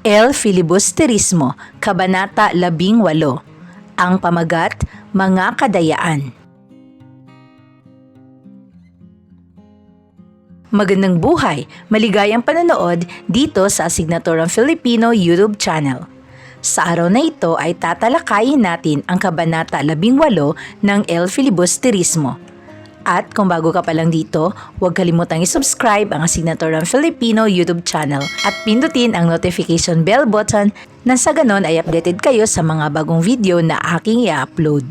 El Filibusterismo, Kabanata 18 Ang pamagat, Mga Kadayaan Magandang buhay, maligayang panonood dito sa Asignaturang Filipino YouTube channel. Sa araw na ito ay tatalakayin natin ang Kabanata 18 ng El Filibusterismo. At kung bago ka pa lang dito, huwag kalimutang i-subscribe ang Asignaturang Filipino YouTube channel at pindutin ang notification bell button na sa ganon ay updated kayo sa mga bagong video na aking i-upload.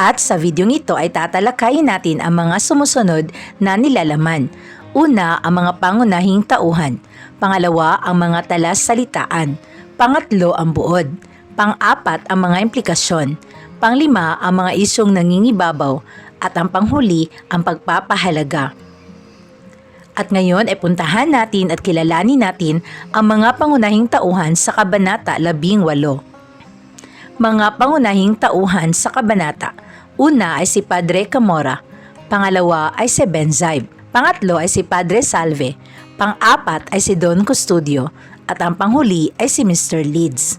At sa video ito ay tatalakayin natin ang mga sumusunod na nilalaman. Una, ang mga pangunahing tauhan. Pangalawa, ang mga talas-salitaan. Pangatlo, ang buod. Pang-apat, ang mga implikasyon. Panglima, ang mga isyong nangingibabaw. At ang panghuli, ang pagpapahalaga. At ngayon ay puntahan natin at kilalanin natin ang mga pangunahing tauhan sa Kabanata 18. Mga pangunahing tauhan sa Kabanata Una ay si Padre Camora, pangalawa ay si Benzaib, pangatlo ay si Padre Salve, pang-apat ay si Don Custodio, at ang panghuli ay si Mr. Leeds.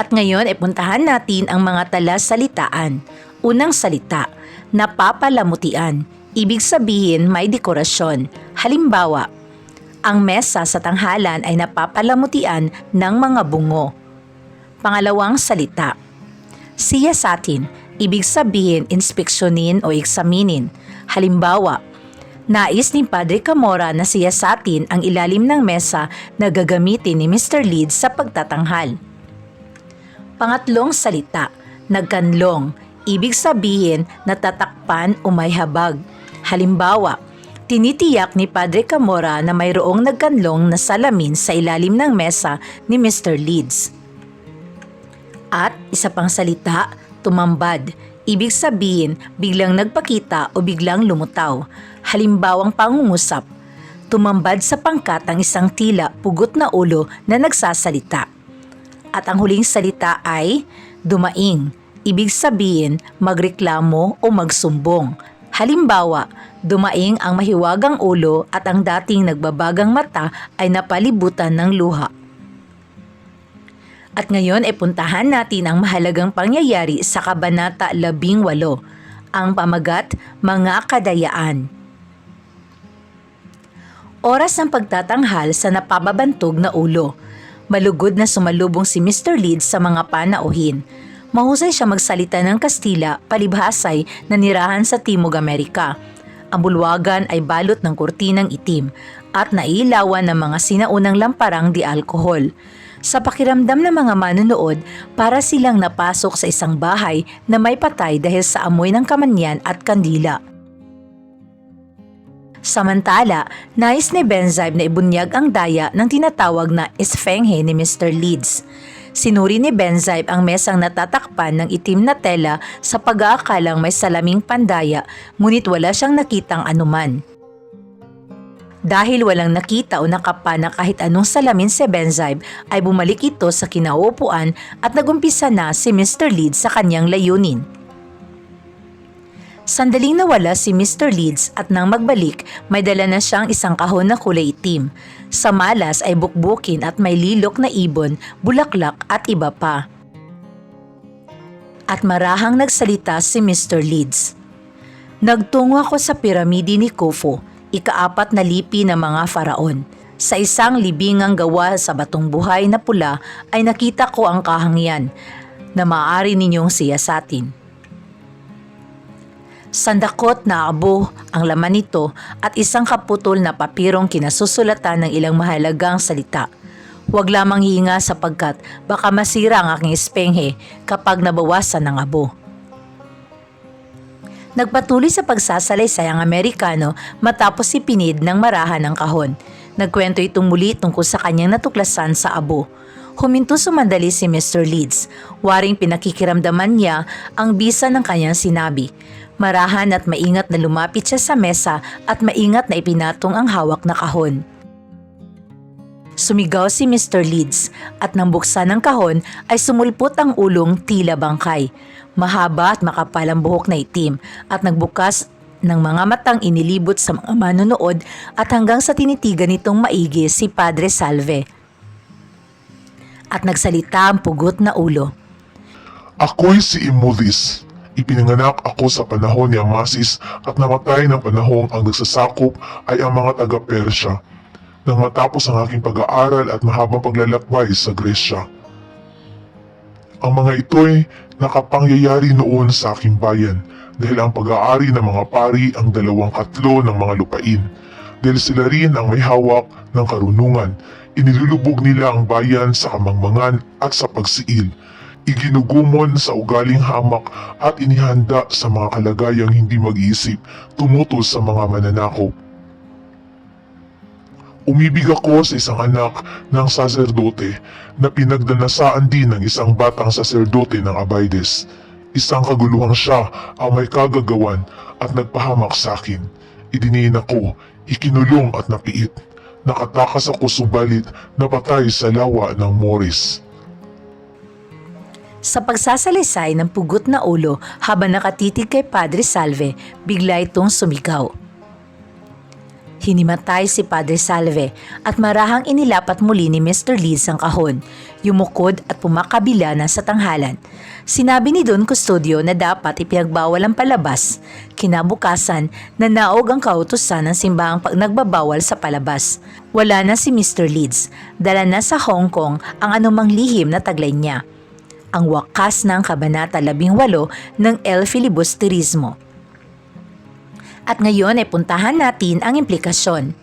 At ngayon ay puntahan natin ang mga talas-salitaan. Unang salita, napapalamutian. Ibig sabihin may dekorasyon. Halimbawa, ang mesa sa tanghalan ay napapalamutian ng mga bungo. Pangalawang salita, siya sa atin, ibig sabihin inspeksyonin o eksaminin. Halimbawa, nais ni Padre Camora na siya sa atin ang ilalim ng mesa na gagamitin ni Mr. Leeds sa pagtatanghal. Pangatlong salita, nagkanlong, ibig sabihin natatakpan o may habag. Halimbawa, tinitiyak ni Padre Camora na mayroong nagkanlong na salamin sa ilalim ng mesa ni Mr. Leeds. At isa pang salita, tumambad. Ibig sabihin, biglang nagpakita o biglang lumutaw. Halimbawang pangungusap, tumambad sa pangkat ang isang tila pugot na ulo na nagsasalita. At ang huling salita ay dumaing. Ibig sabihin, magreklamo o magsumbong. Halimbawa, dumaing ang mahiwagang ulo at ang dating nagbabagang mata ay napalibutan ng luha. At ngayon ay puntahan natin ang mahalagang pangyayari sa Kabanata 18, ang pamagat Mga Kadayaan. Oras ng pagtatanghal sa napababantog na ulo. Malugod na sumalubong si Mr. Leeds sa mga panauhin. Mahusay siya magsalita ng Kastila, palibhasay na nirahan sa Timog Amerika. Ang bulwagan ay balot ng kurtinang itim at nailawan ng mga sinaunang lamparang di alkohol sa pakiramdam ng mga manonood para silang napasok sa isang bahay na may patay dahil sa amoy ng kamanyan at kandila. Samantala, nais ni Benzaib na ibunyag ang daya ng tinatawag na Isfenghe ni Mr. Leeds. Sinuri ni Benzaib ang mesang natatakpan ng itim na tela sa pag-aakalang may salaming pandaya ngunit wala siyang nakitang anuman. Dahil walang nakita o nakapa na kahit anong salamin si Benzaib ay bumalik ito sa kinauupuan at nagumpisa na si Mr. Leeds sa kanyang layunin. Sandaling nawala si Mr. Leeds at nang magbalik, may dala na siyang isang kahon na kulay itim. Sa malas ay bukbukin at may lilok na ibon, bulaklak at iba pa. At marahang nagsalita si Mr. Leeds. Nagtungo ako sa piramide ni Khufu, ikaapat na lipi ng mga faraon. Sa isang libingang gawa sa batong buhay na pula ay nakita ko ang kahangyan na maaari ninyong siyasatin. Sandakot na abo ang laman nito at isang kaputol na papirong kinasusulatan ng ilang mahalagang salita. Huwag lamang hinga sapagkat baka masira ang aking espenghe kapag nabawasan ng abo. Nagpatuloy sa pagsasalaysay ang Amerikano matapos ipinid ng marahan ng kahon. Nagkwento itong muli tungkol sa kanyang natuklasan sa abo. Huminto sumandali si Mr. Leeds. Waring pinakikiramdaman niya ang bisa ng kanyang sinabi. Marahan at maingat na lumapit siya sa mesa at maingat na ipinatong ang hawak na kahon. Sumigaw si Mr. Leeds at nang buksan ng kahon ay sumulpot ang ulong tila bangkay. Mahaba at makapal ang buhok na itim at nagbukas ng mga matang inilibot sa mga manonood at hanggang sa tinitigan nitong maigi si Padre Salve. At nagsalita ang pugot na ulo. Ako'y si Imudis. Ipinanganak ako sa panahon ni Amasis at namatay ng panahong ang nagsasakop ay ang mga taga-Persya. Nang matapos ang aking pag-aaral at mahabang paglalakbay sa Gresya. Ang mga ito'y nakapangyayari noon sa aking bayan dahil ang pag-aari ng mga pari ang dalawang katlo ng mga lupain. Dahil sila rin ang may hawak ng karunungan, inilulubog nila ang bayan sa kamangmangan at sa pagsiil iginugumon sa ugaling hamak at inihanda sa mga kalagayang hindi mag-iisip tumutos sa mga mananakop. Umibig ako sa isang anak ng saserdote na pinagdanasaan din ng isang batang saserdote ng Abaydes. Isang kaguluhang siya ang may kagagawan at nagpahamak sa akin. Idiniin ako, ikinulong at napiit. Nakatakas ako subalit napatay sa lawa ng Morris. Sa pagsasalisay ng pugot na ulo habang nakatitig kay Padre Salve, bigla itong sumigaw. Hinimatay si Padre Salve at marahang inilapat muli ni Mr. Leeds ang kahon. Yumukod at pumakabila na sa tanghalan. Sinabi ni Don Custodio na dapat ipinagbawal ang palabas. Kinabukasan, nanaog ang kautusan ng simbahang pag nagbabawal sa palabas. Wala na si Mr. Leeds. Dala na sa Hong Kong ang anumang lihim na taglay niya ang wakas ng Kabanata 18 ng El Filibusterismo. At ngayon ay puntahan natin ang implikasyon.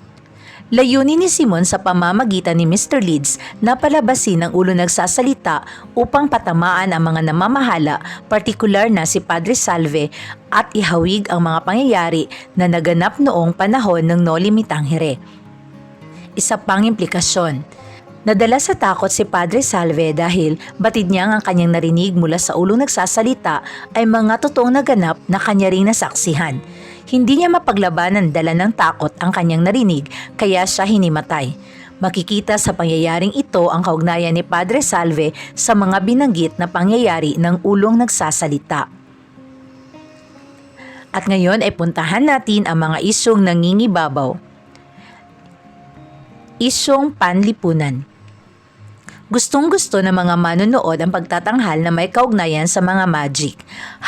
Layunin ni Simon sa pamamagitan ni Mr. Leeds na palabasin ang ulo nagsasalita upang patamaan ang mga namamahala, partikular na si Padre Salve at ihawig ang mga pangyayari na naganap noong panahon ng Noli Me Tangere. Isa pang implikasyon, Nadala sa takot si Padre Salve dahil batid niya ang kanyang narinig mula sa ulong nagsasalita ay mga totoong naganap na kanya ring nasaksihan. Hindi niya mapaglabanan dala ng takot ang kanyang narinig kaya siya hinimatay. Makikita sa pangyayaring ito ang kaugnayan ni Padre Salve sa mga binanggit na pangyayari ng ulong nagsasalita. At ngayon ay puntahan natin ang mga isyong nangingibabaw. Isyong panlipunan. Gustong gusto ng mga manonood ang pagtatanghal na may kaugnayan sa mga magic.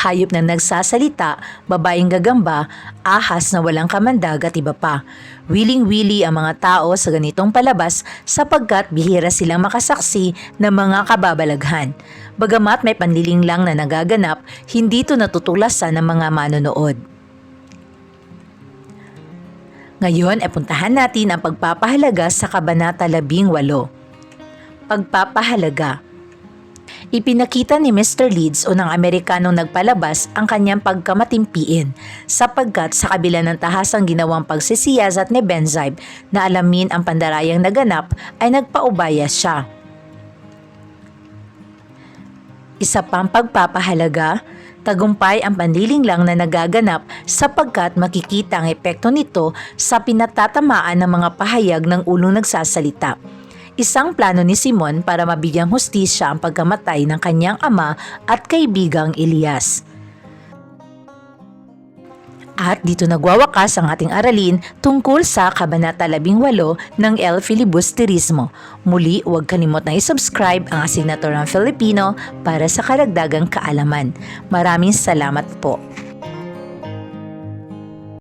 Hayop na nagsasalita, babaeng gagamba, ahas na walang kamandag at iba pa. Wiling-wili ang mga tao sa ganitong palabas sapagkat bihira silang makasaksi ng mga kababalaghan. Bagamat may panliling lang na nagaganap, hindi ito natutulasan ng mga manonood. Ngayon ay puntahan natin ang pagpapahalaga sa Kabanata 18 pagpapahalaga. Ipinakita ni Mr. Leeds o ng Amerikanong nagpalabas ang kanyang pagkamatimpiin sapagkat sa kabila ng tahasang ginawang pagsisiyasat ni Benzaib na alamin ang pandarayang naganap ay nagpaubaya siya. Isa pang pagpapahalaga, tagumpay ang panliling lang na nagaganap sapagkat makikita ang epekto nito sa pinatatamaan ng mga pahayag ng ulong nagsasalita. Isang plano ni Simon para mabigyang hustisya ang pagkamatay ng kanyang ama at kaibigang Elias. At dito nagwawakas ang ating aralin tungkol sa Kabanata 18 ng El Filibusterismo. Muli, huwag kalimot na i-subscribe ang Asignaturang Filipino para sa karagdagang kaalaman. Maraming salamat po.